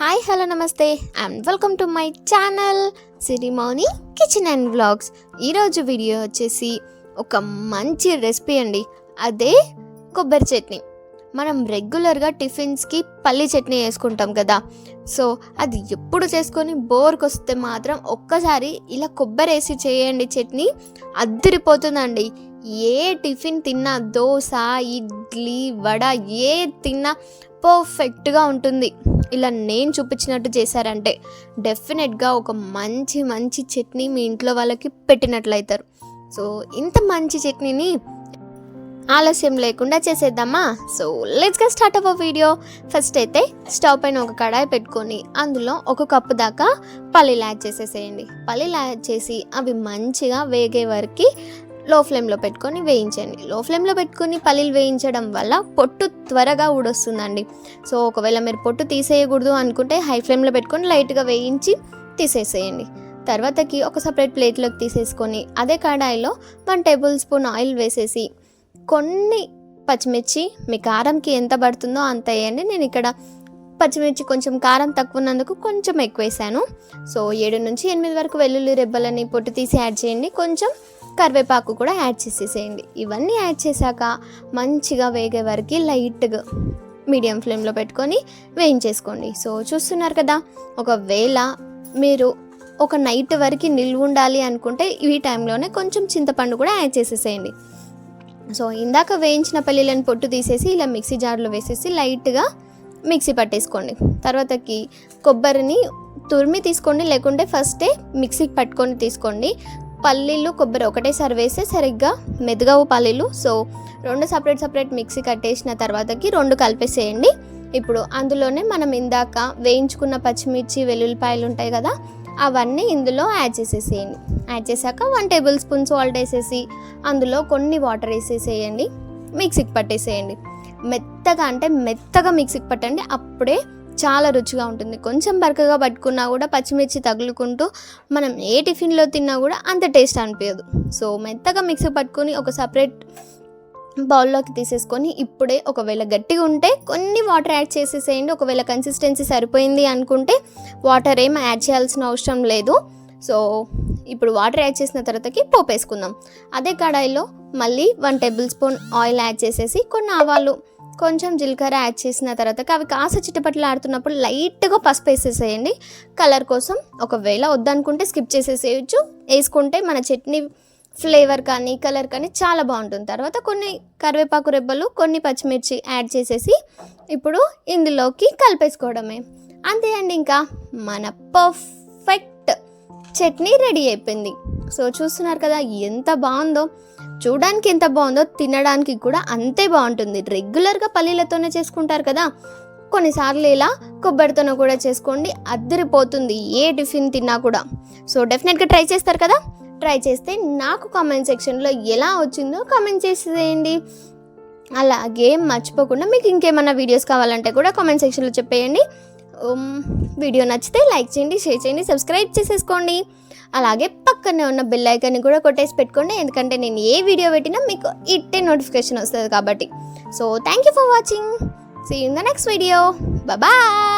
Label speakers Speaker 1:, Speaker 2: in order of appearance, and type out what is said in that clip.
Speaker 1: Hi hello నమస్తే. And welcome to my channel Sirimouni kitchen and vlogs ఈరోజు video వచ్చేసి ఒక మంచి రెసిపీ అండి. అదే కొబ్బరి చట్నీ. మనం రెగ్యులర్గా టిఫిన్స్కి పల్లి చట్నీ వేసుకుంటాం కదా. సో అది ఎప్పుడు చేసుకొని బోర్కి వస్తే మాత్రం ఒక్కసారి ఇలా కొబ్బరి వేసి చేయండి చట్నీ అద్దరిపోతుందండి. ఏ టిఫిన్ తిన్నా దోశ ఇడ్లీ వడ ఏ తిన్నా పర్ఫెక్ట్గా ఉంటుంది. ఇలా నేను చూపించినట్టు చేశారంటే డెఫినెట్గా ఒక మంచి మంచి చట్నీ మీ ఇంట్లో వాళ్ళకి పెట్టినట్లయితారు. సో ఇంత మంచి చట్నీని ఆలస్యం లేకుండా చేసేద్దామా? సో లెట్స్గా స్టార్ట్ అవ్వ వీడియో ఫస్ట్ అయితే స్టవ్ పైన ఒక కడాయి పెట్టుకొని అందులో ఒక కప్పు దాకా పల్లీలు యాడ్ చేసేసేయండి. పల్లీలు యాడ్ చేసి అవి మంచిగా వేగే వరకు లో ఫ్లేమ్లో పెట్టుకొని వేయించండి. లో ఫ్లేమ్లో పెట్టుకొని పల్లీలు వేయించడం వల్ల పొట్టు త్వరగా ఊడొస్తుందండి. సో ఒకవేళ మీరు పొట్టు తీసేయకూడదు అనుకుంటే హై ఫ్లేమ్లో పెట్టుకొని లైట్గా వేయించి తీసేసేయండి. తర్వాతకి ఒక సపరేట్ ప్లేట్లోకి తీసేసుకొని అదే కడాయిలో వన్ టేబుల్ స్పూన్ ఆయిల్ వేసేసి కొన్ని పచ్చిమిర్చి మీ కారంకి ఎంత పడుతుందో అంత వేయండి. నేను ఇక్కడ పచ్చిమిర్చి కొంచెం కారం తక్కువ ఉన్నందుకు కొంచెం ఎక్కువ వేసాను సో ఏడు నుంచి ఎనిమిది వరకు వెల్లుల్లి రెబ్బలని పొట్టు తీసి యాడ్ చేయండి. కొంచెం కరివేపాకు కూడా యాడ్ చేసేసేయండి. ఇవన్నీ యాడ్ చేశాక మంచిగా వేగే వరకు లైట్గా మీడియం ఫ్లేమ్లో పెట్టుకొని వేయించేసుకోండి. సో చూస్తున్నారు కదా ఒకవేళ మీరు ఒక నైట్ వరకు నిల్వ ఉండాలి అనుకుంటే ఈ టైంలోనే కొంచెం చింతపండు కూడా యాడ్ చేసేసేయండి. సో ఇందాక వేయించిన పల్లీలను పొట్టు తీసేసి ఇలా మిక్సీ జార్లో వేసేసి లైట్గా మిక్సీ పట్టేసుకోండి. తర్వాతకి కొబ్బరిని తురిమి తీసుకోండి లేకుంటే ఫస్టే మిక్సీకి పట్టుకొని తీసుకోండి. పల్లీలు కొబ్బరి ఒకటేసారి వేస్తే సరిగ్గా మెదగవు పల్లీలు. సో రెండు సపరేట్ సపరేట్ మిక్సీ కట్టేసిన తర్వాతకి రెండు కలిపేసేయండి. ఇప్పుడు అందులోనే మనం ఇందాక వేయించుకున్న పచ్చిమిర్చి వెల్లుల్లిపాయలు ఉంటాయి కదా అవన్నీ ఇందులో యాడ్ చేసేసేయండి. యాడ్ చేశాక వన్ టేబుల్ స్పూన్ సాల్ట్ వేసేసి అందులో కొన్ని వాటర్ వేసేసేయండి మిక్సీకి పట్టేసేయండి. మెత్తగా అంటే మెత్తగా మిక్సీకి పట్టండి అప్పుడే చాలా రుచిగా ఉంటుంది. కొంచెం బరకగా పట్టుకున్నా కూడా పచ్చిమిర్చి తగులుకుంటూ మనం ఏ టిఫిన్లో తిన్నా కూడా అంత టేస్ట్ అనిపించదు. సో మెత్తగా మిక్సీ పట్టుకొని ఒక సపరేట్ బౌల్లోకి తీసేసుకొని ఇప్పుడే ఒకవేళ గట్టిగా ఉంటే కొన్ని వాటర్ యాడ్ చేసేసేయండి. ఒకవేళ కన్సిస్టెన్సీ సరిపోయింది అనుకుంటే వాటర్ ఏం యాడ్ చేయాల్సిన అవసరం లేదు. సో ఇప్పుడు వాటర్ యాడ్ చేసిన తర్వాతకి పోపు వేసుకుందాం. అదే కడాయిలో మళ్ళీ one tablespoon oil add చేసేసి కొన్ని ఆవాలు కొంచెం జీలకర్ర యాడ్ చేసిన తర్వాత అవి కాస్త చిట్టపట్లు ఆడుతున్నప్పుడు లైట్గా పసుపు వేసేసేయండి. కలర్ కోసం ఒకవేళ వద్దనుకుంటే స్కిప్ చేసేసేయచ్చు. వేసుకుంటే మన చట్నీ ఫ్లేవర్ కానీ కలర్ కానీ చాలా బాగుంటుంది. తర్వాత కొన్ని కరివేపాకు రెబ్బలు కొన్ని పచ్చిమిర్చి యాడ్ చేసేసి ఇప్పుడు ఇందులోకి కలిపేసుకోవడమే. అంతే అండి ఇంకా మన పర్ఫెక్ట్ చట్నీ రెడీ అయిపోయింది. సో చూస్తున్నారు కదా ఎంత బాగుందో. చూడడానికి ఎంత బాగుందో తినడానికి కూడా అంతే బాగుంటుంది. రెగ్యులర్గా పల్లీలతోనే చేసుకుంటారు కదా. కొన్నిసార్లు ఇలా కొబ్బరితోనే కూడా చేసుకోండి అద్దరిపోతుంది ఏ టిఫిన్ తిన్నా కూడా. సో డెఫినెట్గా ట్రై చేస్తారు కదా. ట్రై చేస్తే నాకు కామెంట్ సెక్షన్లో ఎలా వచ్చిందో కామెంట్ చేసేయండి. అలాగే మర్చిపోకుండా మీకు ఇంకేమైనా వీడియోస్ కావాలంటే కూడా కామెంట్ సెక్షన్లో చెప్పేయండి. వీడియో నచ్చితే లైక్ చేయండి షేర్ చేయండి సబ్స్క్రైబ్ చేసేసుకోండి. అలాగే పక్కనే ఉన్న బెల్ ఐకాన్ని కూడా కొట్టేసి పెట్టుకోండి ఎందుకంటే నేను ఏ వీడియో పెట్టినా మీకు ఇట్టే నోటిఫికేషన్ వస్తుంది కాబట్టి. So thank you for watching see in the next video bye